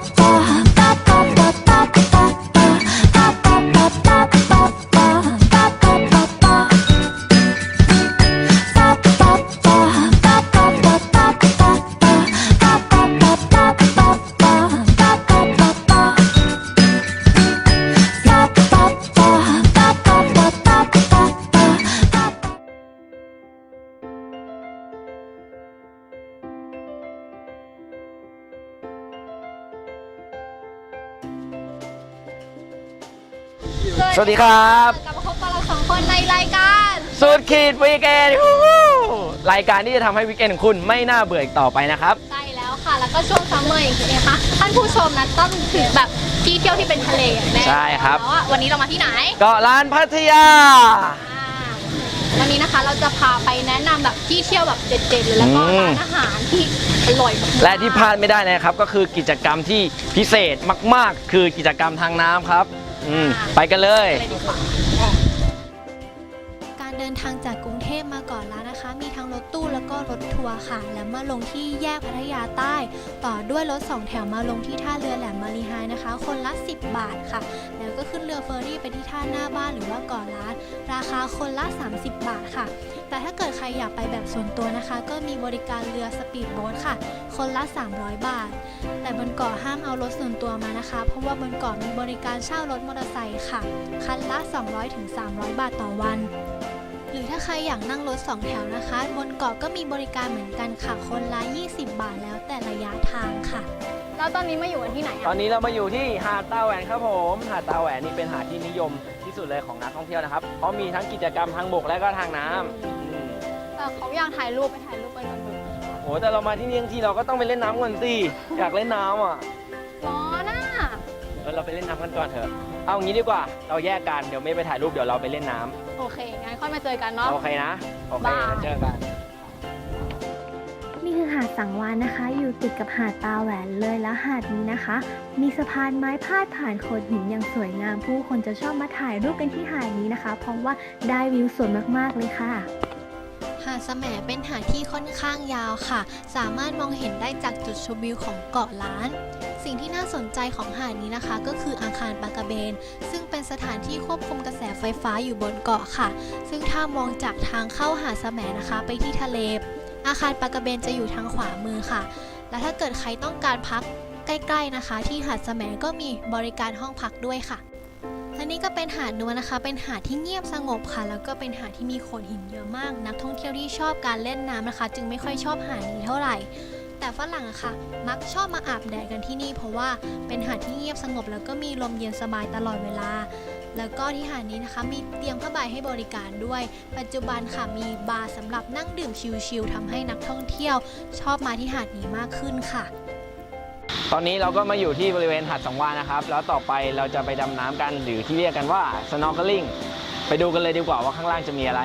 Oh. สวัสดีครับ กลับมาพบกับเราสองคนในรายการสุดขีดวีเกนรายการที่จะทำให้วีเกนของคุณไม่น่าเบื่ออีกต่อไปนะครับ ใช่แล้วค่ะ แล้วก็ช่วงซัมเมอร์อย่างนี้นะคะท่านผู้ชมนะต้องถึงแบบที่เที่ยวที่เป็นทะเลอย่างแน่ใช่ครับ แล้วอะวันนี้เรามาที่ไหนเกาะล้านพัทยา อ่าวันนี้นะคะเราจะพาไปแนะนำแบบที่เที่ยวแบบเด็ดๆเลยแล้วก็อืม ร้านอาหารที่อร่อยมากๆและที่พลาดไม่ได้นะครับ ก็คือกิจกรรมที่พิเศษมาก ๆ คือกิจกรรมทางน้ำครับ อืมไปกันเลย การเดินทางจากกรุงเทพมาเก่อนแล้วนะคะ มีทั้งรถตู้แล้วก็รถทัวร์ค่ะ แล้วมาลงที่แยกพัทยาใต้ ต่อด้วยรถสองแถวมาลงที่ท่าเรือแหลมมารีไฮนะคะ คนละ 10 บาทค่ะ แล้วก็ขึ้นเรือเฟอร์รี่ไปที่ท่าหน้าบ้านหรือว่าเก่อร้าน ราคาคนละ 30 บาทค่ะ แต่ถ้าเกิดใครอยากไปแบบส่วนตัวนะคะ ก็มีบริการเรือสปีดโบ๊ทค่ะ คนละ 300 บาท แต่บนเกาะห้ามเอารถส่วนตัวมานะคะ เพราะว่าบนเกาะมีบริการเช่ารถมอเตอร์ไซค์ค่ะ คันละ 200-300 บาทต่อวัน หรือถ้าใครอยากนั่งรถ2แถวนะคะ บนเกาะก็มีบริการเหมือนกันค่ะ คนละ 20 บาทแล้วแต่ระยะทางค่ะ แล้วตอนนี้มาอยู่กันที่ไหนตออะนนี้เรามาอยู่ที่หาดตาแหวนครับผม หาดตาแหวนนี่เป็นหาดที่นิยมที่สุดเลยของนักท่องเที่ยวนะครับ เพราะมีทั้งกิจกรรมทางบกและก็ทางน้ำอืมแต่เขาอยากถ่ายรูปไปถ่ายรูปไปกันดูโอ้แต่เรามาที่นี่ทั้งทีเราก็ต้องไปเล่นน้ำก่อนสิ อยากเล่นน้ำอะร้อนอะเออเราไปเล่นน้ำกันก่อนเถอะ เอางี้ดีกว่า เราแยกกันเดี๋ยวไม่ไปถ่ายรูปเดี๋ยวเราไปเล่นน้ำโอเค งั้นค่อยมาเจอกันเนาะ โอเคนะ โอเคบาย แล้วเจอกัน นี่คือหาดสังวานนะคะ อยู่ติดกับหาดตาแหวนเลยแล้วหาดนี้นะคะ มีสะพานไม้พาดผ่านโขดหินอย่างสวยงาม ผู้คนจะชอบมาถ่ายรูปกันที่หาดนี้นะคะ เพราะว่าได้วิวสวยมากๆเลยค่ะ หาดแสมเป็นหาดที่ค่อนข้างยาวค่ะ สามารถมองเห็นได้จากจุดชมวิวของเกาะล้าน สิ่งที่น่าสนใจของหาดนี้นะคะ ก็คืออาคารปากระเบน ซึ่งเป็นสถานที่ควบคุมกระแสไฟฟ้าอยู่บนเกาะค่ะ ซึ่งถ้ามองจากทางเข้าหาดแสมนะคะ ไปที่ทะเล อาคารปากระเบนจะอยู่ทางขวามือค่ะ และถ้าเกิดใครต้องการพักใกล้ๆนะคะ ที่หาดแสมก็มีบริการห้องพักด้วยค่ะและนี่ก็เป็นหาดนวนะคะ เป็นหาดที่เงียบสงบค่ะ แล้วก็เป็นหาดที่มีโขดหินเยอะมาก นักท่องเที่ยวที่ชอบการเล่นน้ำนะคะ จึงไม่ค่อยชอบหาดนี้เท่าไหร่ แต่ฝรั่งอะค่ะ มักชอบมาอาบแดดกันที่นี่ เพราะว่าเป็นหาดที่เงียบสงบแล้วก็มีลมเย็นสบายตลอดเวลา แล้วก็ที่หาดนี้นะคะมีเตียงผ้าใบให้บริการด้วย ปัจจุบันค่ะมีบาร์สำหรับนั่งดื่มชิลๆทำให้นักท่องเที่ยว ชอบมาที่หาดนี้มากขึ้นค่ะ ตอนนี้เราก็มาอยู่ที่บริเวณหาดสังวานะครับ แล้วต่อไปเราจะไปดำน้ำกันหรือที่เรียกกันว่า snorkeling ไปดูกันเลยดีกว่าว่าข้างล่างจะมีอะไร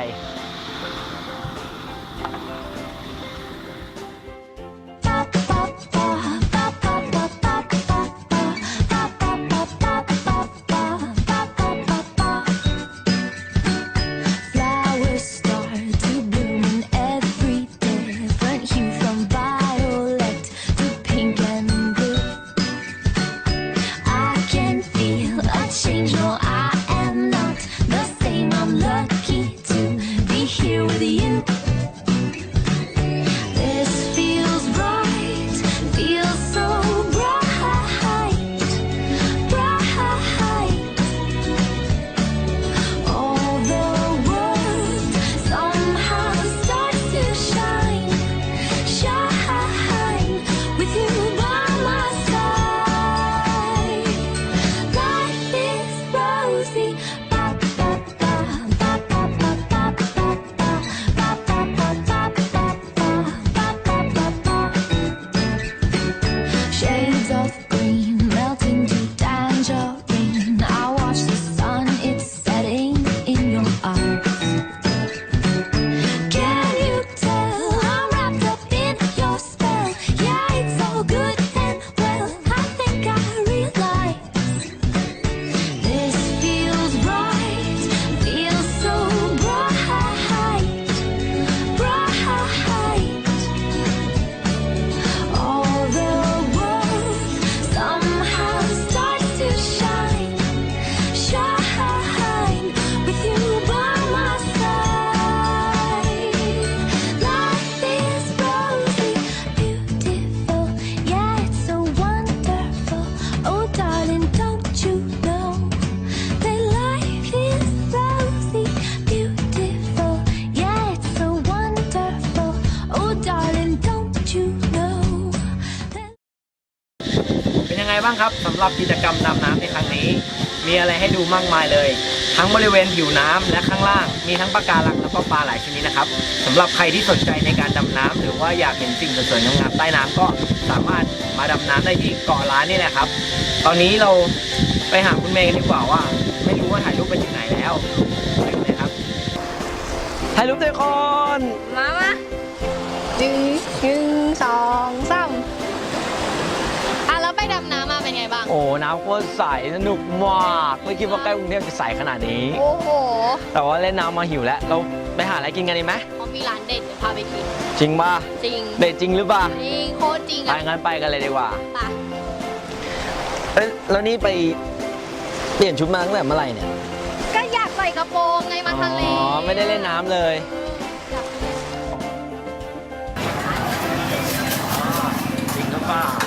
ไงบ้างครับสำหรับกิจกรรมดำน้ำในครั้งนี้ มีอะไรให้ดูมากมายเลย ทั้งบริเวณผิวน้ำและข้างล่าง มีทั้งปะการังแล้วก็ปลาหลายชนิดนะครับสำหรับใครที่สนใจในการดำน้ำหรือว่าอยากเห็นสิ่งสวยๆงามๆใต้น้ำก็สามารถมาดำน้ำได้ที่เกาะล้านนี่แหละครับ ตอนนี้เราไปหาคุณเมย์กันดีกว่าว่า ไม่รู้ว่าถ่ายรูปไปถึงไหนแล้วไปกันเลยครับถ่ายรูปด้วยคน มามาหนึ่งหนึ่งสองาเป็นไงบ้าง โอ้ น้ำโคตรใส สนุกมาก ไม่คิดว่าใกล้กรุงเทพจะใสขนาดนี้ โอ้โห แต่ว่าเล่นน้ำมาหิวแล้ว เราไปหาอะไรกินกันดีไหม เขามีร้านเด็ดเดี๋ยวพาไปกินจริงป่ะ จริงเด็ดจริงหรือเปล่าจริงโคตรจริงไปอะงั้นไปกันเลยดีกว่า ไปเอ้ยแล้วนี่ไปเปลี่ยนชุดมาตั้งแต่เมื่อไหร่เนี่ย ก็อยากใส่กระโปรงไงมาทะเลอ๋อ ไม่ได้เล่นน้ำเลยอยากเล่นจริงหรือเปล่า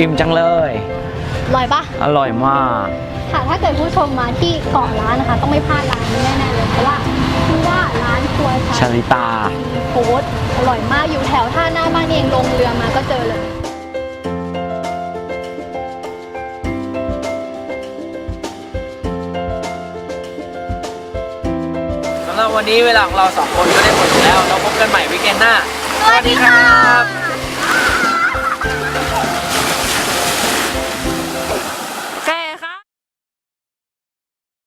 อิ่มจังเลยอร่อยปะอร่อยมาก ค่ะถ้าเกิดผู้ชมมาที่เกาะล้านนะคะ ต้องไม่พลาดร้านนี้แน่ๆเลยเพราะว่าชื่อว่าร้านครัวชาลิตาซีฟู้ดอร่อยมากอยู่แถวท่าหน้าบ้านเองลงเรือมาก็เจอเลย สำหรับวันนี้เวลาของเราสองคนก็ได้หมดลงแล้ว เราพบกันใหม่วิกเอนด์หน้า สวัสดีค่ะ